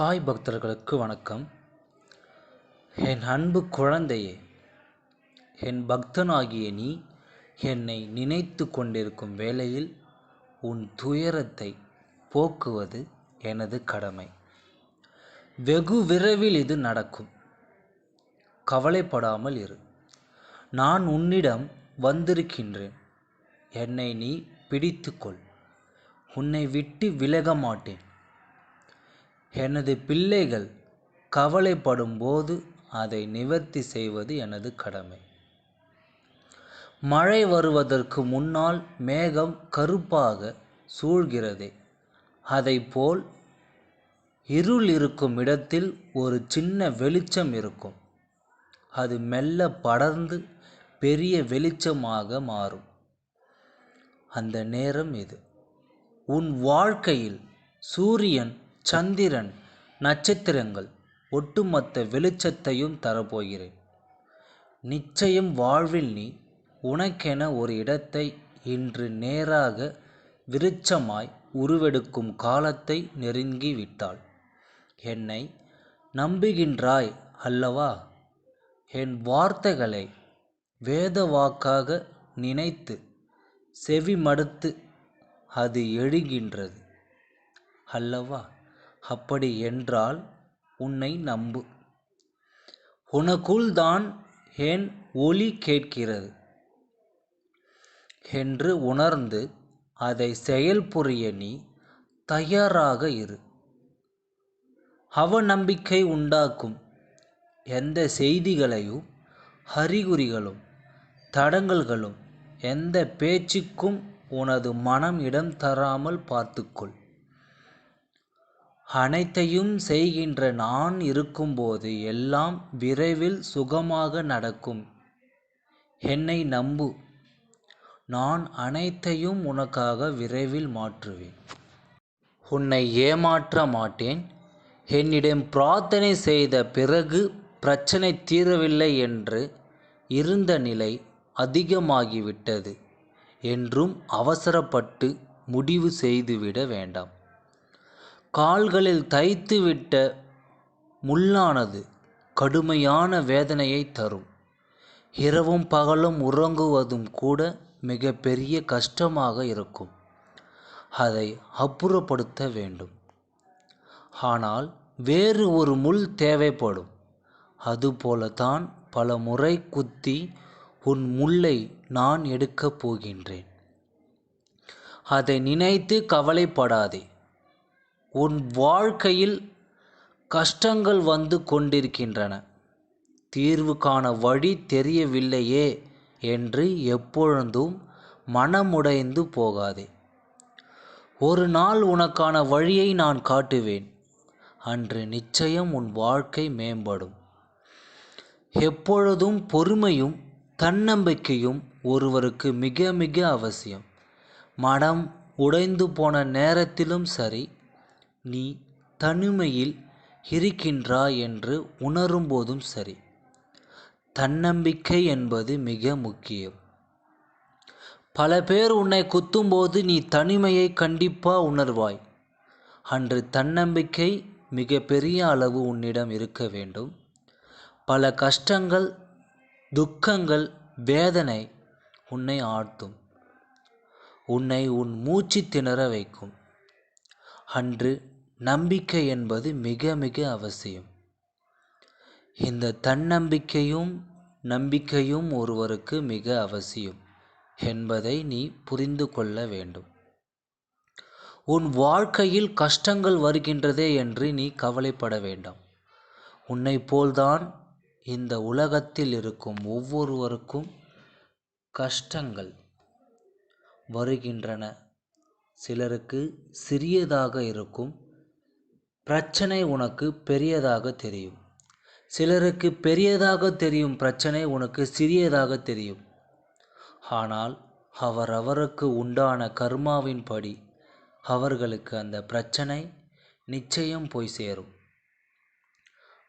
சாய் பக்தர்களுக்கு வணக்கம். என் அன்பு குழந்தையே என் பக்தனாகிய நீ என்னை நினைத்து கொண்டிருக்கும் வேளையில் உன் துயரத்தை போக்குவது எனது கடமை. வெகு விரைவில் இது நடக்கும். கவலைப்படாமல் இரு. நான் உன்னிடம் வந்திருக்கின்றேன். என்னை நீ பிடித்துக்கொள். உன்னை விட்டு விலக மாட்டேன். எனது பிள்ளைகள் கவலைப்படும் போது அதை நிவர்த்தி செய்வது எனது கடமை. மழை வருவதற்கு முன்னால் மேகம் கருப்பாக சூழ்கிறதே அதைப்போல் இருள் இருக்கும் இடத்தில் ஒரு சின்ன வெளிச்சம் இருக்கும். அது மெல்ல படர்ந்து பெரிய வெளிச்சமாக மாறும். அந்த நேரம் இது. உன் வாழ்க்கையில் சூரியன் சந்திரன் நட்சத்திரங்கள் ஒட்டுமொத்த வெளிச்சத்தையும் தரப்போகிறேன் நிச்சயம் வாழ்வில் நீ உனக்கென ஒரு இடத்தை இன்று நேராக விருட்சமாய் உருவெடுக்கும் காலத்தை நெருங்கி விட்டாள். என்னை நம்புகின்றாய் அல்லவா? என் வார்த்தைகளை வேதவாக்காக நினைத்து செவி மடுத்து அது எழுகின்றது அல்லவா? அப்படி என்றால் உன்னை நம்பு. உனக்குள் தான் என் ஒலி கேட்கிறது. என்று உணர்ந்து அதை செயல்புரிய நீ தயாராக இரு. அவநம்பிக்கை உண்டாக்கும் எந்த செய்திகளையும் அறிகுறிகளும் தடங்கல்களும் எந்த பேச்சுக்கும் உனது மனம் இடம் தராமல் பார்த்துக்கொள். அனைத்தையும் செய்கின்ற நான் இருக்கும்போது எல்லாம் விரைவில் சுகமாக நடக்கும். என்னை நம்பு. நான் அனைத்தையும் உனக்காக விரைவில் மாற்றுவேன். உன்னை ஏமாற்ற மாட்டேன். என்னிடம் பிரார்த்தனை செய்த பிறகு பிரச்சனை தீரவில்லை என்று இருந்த நிலை அதிகமாகிவிட்டது என்றும் அவசரப்பட்டு முடிவு செய்துவிட வேண்டாம். கால்களில் தைத்துவிட்ட முள்ளானது கடுமையான வேதனையை தரும். இரவும் பகலும் உறங்குவதும் கூட மிக பெரிய கஷ்டமாக இருக்கும். அதை அப்புறப்படுத்த வேண்டும். ஆனால் வேறு ஒரு முள் தேவைப்படும். அதுபோலத்தான் பல முறை குத்தி உன் முல்லை நான் எடுக்கப் போகின்றேன். அதை நினைத்து கவலைப்படாதே. உன் வாழ்க்கையில் கஷ்டங்கள் வந்து கொண்டிருக்கின்றன. தீர்வுக்கான வழி தெரியவில்லையே என்று எப்பொழுதும் மனமுடைந்து போகாதே. ஒரு நாள் உனக்கான வழியை நான் காட்டுவேன். அன்று நிச்சயம் உன் வாழ்க்கை மேம்படும். எப்பொழுதும் பொறுமையும் தன்னம்பிக்கையும் ஒருவருக்கு மிக மிக அவசியம். மனம் உடைந்து போன நேரத்திலும் சரி நீ தனிமையில் இருக்கின்றாய் என்று உணரும்போதும் சரி. தன்னம்பிக்கை என்பது மிக முக்கியம். பல பேர் உன்னை குத்தும்போது நீ தனிமையை கண்டிப்பாக உணர்வாய். அன்று தன்னம்பிக்கை மிக பெரிய அளவு உன்னிடம் இருக்க வேண்டும். பல கஷ்டங்கள் துக்கங்கள் வேதனை உன்னை ஆழ்த்தும். உன்னை உன் மூச்சு திணற வைக்கும். அன்று நம்பிக்கை என்பது மிக மிக அவசியம். இந்த தன்னம்பிக்கையும் நம்பிக்கையும் ஒருவருக்கு மிக அவசியம் என்பதை நீ புரிந்து கொள்ள வேண்டும். உன் வாழ்க்கையில் கஷ்டங்கள் வருகின்றதே என்று நீ கவலைப்பட வேண்டாம். உன்னை போல்தான் இந்த உலகத்தில் இருக்கும் ஒவ்வொருவருக்கும் கஷ்டங்கள் வருகின்றன. சிலருக்கு சிறியதாக இருக்கும் பிரச்சனை உனக்கு பெரியதாக தெரியும். சிலருக்கு பெரியதாக தெரியும் பிரச்சனை உனக்கு சிறியதாக தெரியும். ஆனால் அவரவருக்கு உண்டான கர்மாவின்படி அவர்களுக்கு அந்த பிரச்சனை நிச்சயம் போய் சேரும்.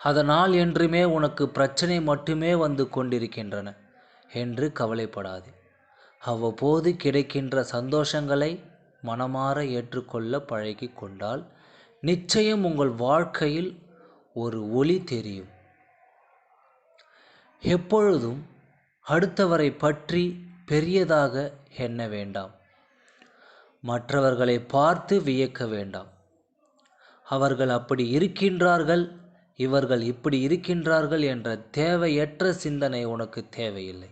அதனால் என்றுமே உனக்கு பிரச்சனை மட்டுமே வந்து கொண்டிருக்கின்றன என்று கவலைப்படாது. அவ்வப்போது கிடைக்கின்ற சந்தோஷங்களை மனமாற ஏற்றுக்கொள்ள பழகி கொண்டால் நிச்சயம் உங்கள் வாழ்க்கையில் ஒரு ஒளி தெரியும். எப்பொழுதும் அடுத்தவரை பற்றி பெரியதாக எண்ண வேண்டாம். மற்றவர்களை பார்த்து வியக்க வேண்டாம். அவர்கள் அப்படி இருக்கின்றார்கள் இவர்கள் இப்படி இருக்கின்றார்கள் என்ற தேவையற்ற சிந்தனை உனக்கு தேவையில்லை.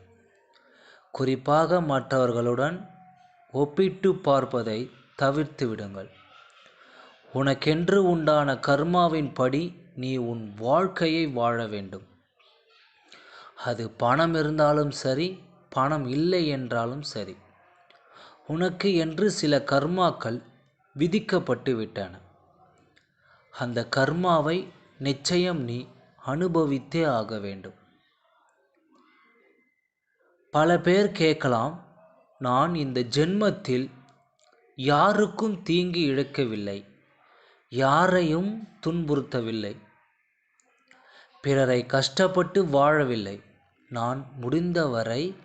குறிப்பாக மற்றவர்களுடன் ஒப்பிட்டு பார்ப்பதை தவிர்த்து விடுங்கள். உனக்கென்று உண்டான கர்மாவின் படி நீ உன் வாழ்க்கையை வாழ வேண்டும். அது பணம் இருந்தாலும் சரி பணம் இல்லை என்றாலும் சரி. உனக்கு என்று சில கர்மாக்கள் விதிக்கப்பட்டு விட்டன. அந்த கர்மாவை நிச்சயம் நீ அனுபவித்தே ஆக வேண்டும். பல பேர் கேட்கலாம் நான் இந்த ஜென்மத்தில் யாருக்கும் தீங்கு இழக்கவில்லை. யாரையும் துன்புறுத்தவில்லை. பிறரை கஷ்டப்பட்டு வாழவில்லை. நான் முடிந்தவரை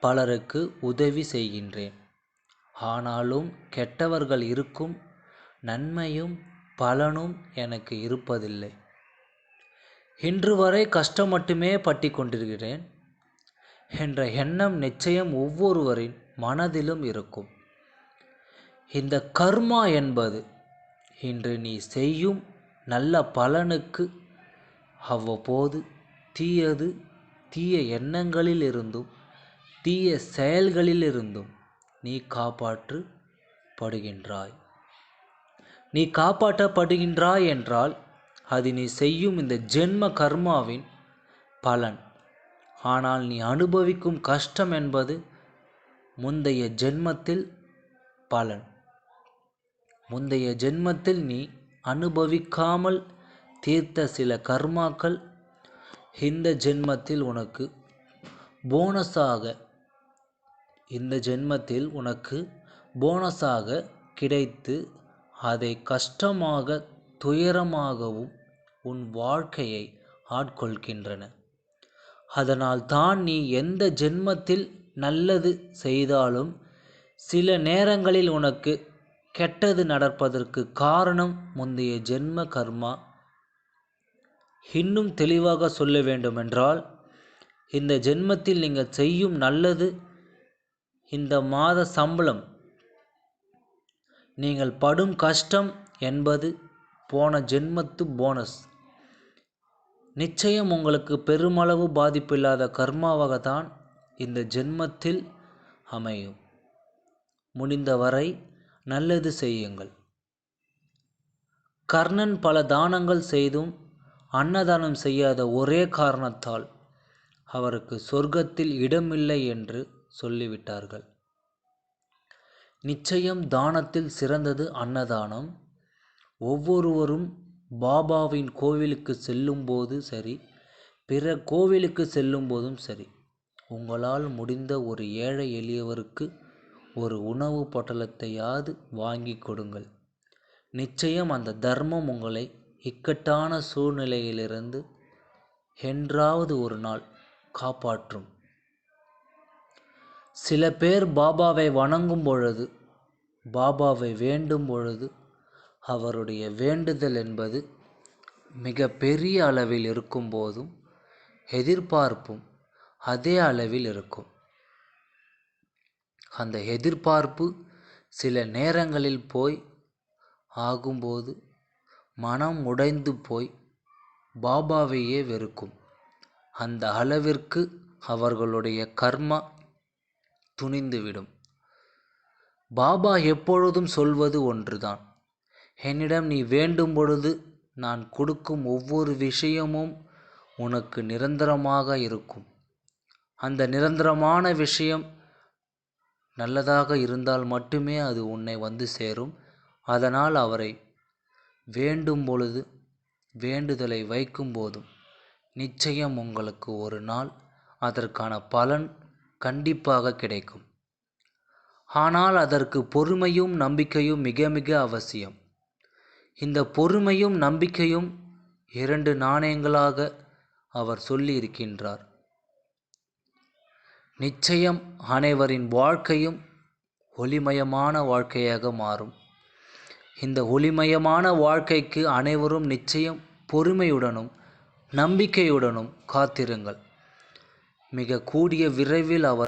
பலருக்கு உதவி செய்கின்றேன். ஆனாலும் கெட்டவர்கள் இருக்கும் நன்மையும் பலனும் எனக்கு இருப்பதில்லை. இன்று வரை கஷ்டம் மட்டுமே பட்டி கொண்டிருக்கிறேன். என்ற எண்ணம் நிச்சயம் ஒவ்வொருவரின் மனதிலும் இருக்கும். இந்த கர்மா என்பது இன்று நீ செய்யும் நல்ல பலனுக்கு அவ்வப்போது தீயது தீய எண்ணங்களிலிருந்தும் தீய செயல்களிலிருந்தும் நீ காப்பாற்றுப்படுகின்றாய். நீ காப்பாற்றப்படுகின்றாய் என்றால் அது நீ செய்யும் இந்த ஜென்ம கர்மாவின் பலன். ஆனால் நீ அனுபவிக்கும் கஷ்டம் என்பது முந்தைய ஜென்மத்தில் பலன். முந்தைய ஜென்மத்தில் நீ அனுபவிக்காமல் தீர்த்த சில கர்மாக்கள் இந்த ஜென்மத்தில் உனக்கு போனஸாக இந்த ஜென்மத்தில் உனக்கு போனஸாக கிடைத்து அதை கஷ்டமாக துயரமாகவும் உன் வாழ்க்கையை ஆட்கொள்கின்றன. அதனால் தான் நீ எந்த ஜென்மத்தில் நல்லது செய்தாலும் சில நேரங்களில் உனக்கு கெட்டது நடப்பதற்கு காரணம் முந்தைய ஜென்ம கர்மா. இன்னும் தெளிவாக சொல்ல வேண்டுமென்றால் இந்த ஜென்மத்தில் நீங்கள் செய்யும் நல்லது இந்த மாத சம்பளம். நீங்கள் படும் கஷ்டம் என்பது போன ஜென்மத்து போனஸ் நிச்சயம் உங்களுக்கு பெருமளவு பாதிப்பில்லாத கர்மாவாக தான் இந்த ஜென்மத்தில் அமையும். முடிந்தவரை நல்லது செய்யுங்கள். கர்ணன் பல தானங்கள் செய்தும் அன்னதானம் செய்யாத ஒரே காரணத்தால் அவருக்கு சொர்க்கத்தில் இடமில்லை என்று சொல்லிவிட்டார்கள். நிச்சயம் தானத்தில் சிறந்தது அன்னதானம். ஒவ்வொருவரும் பாபாவின் கோவிலுக்கு செல்லும்போது சரி பிற கோவிலுக்கு செல்லும்போதும் சரி உங்களால் முடிந்த ஒரு ஏழை எளியவருக்கு ஒரு உணவு பொட்டலத்தையாவது வாங்கி கொடுங்கள். நிச்சயம் அந்த தர்மம் உங்களை இக்கட்டான சூழ்நிலையிலிருந்து என்றாவது ஒரு நாள் காப்பாற்றும். சில பேர் பாபாவை வணங்கும் பொழுது பாபாவை வேண்டும் பொழுது அவருடைய வேண்டுதல் என்பது மிக பெரிய அளவில் இருக்கும்போதும் எதிர்பார்ப்பும் அதே அளவில் இருக்கும். அந்த எதிர்பார்ப்பு சில நேரங்களில் போய் ஆகும்போது மனம் உடைந்து போய் பாபாவையே வெறுக்கும். அந்த அளவிற்கு அவர்களுடைய கர்மா துணிந்துவிடும். பாபா எப்பொழுதும் சொல்வது ஒன்றுதான். என்னிடம் நீ வேண்டும் பொழுது நான் கொடுக்கும் ஒவ்வொரு விஷயமும் உனக்கு நிரந்தரமாக இருக்கும். அந்த நிரந்தரமான விஷயம் நல்லதாக இருந்தால் மட்டுமே அது உன்னை வந்து சேரும். அதனால் அவரை வேண்டும் பொழுது வேண்டுதலை வைக்கும் போதும். நிச்சயம் உங்களுக்கு ஒரு நாள் அதற்கான பலன் கண்டிப்பாக கிடைக்கும். ஆனால் அதற்கு பொறுமையும் நம்பிக்கையும் மிக மிக அவசியம். இந்த பொறுமையும் நம்பிக்கையும் இரண்டு நாணயங்களாக அவர் சொல்லி இருக்கின்றார் நிச்சயம் அனைவரின் வாழ்க்கையும் ஒளிமயமான வாழ்க்கையாக மாறும். இந்த ஒளிமயமான வாழ்க்கைக்கு அனைவரும் நிச்சயம் பொறுமையுடனும் நம்பிக்கையுடனும் காத்திருங்கள். மிக கூடிய விரைவில் அவர்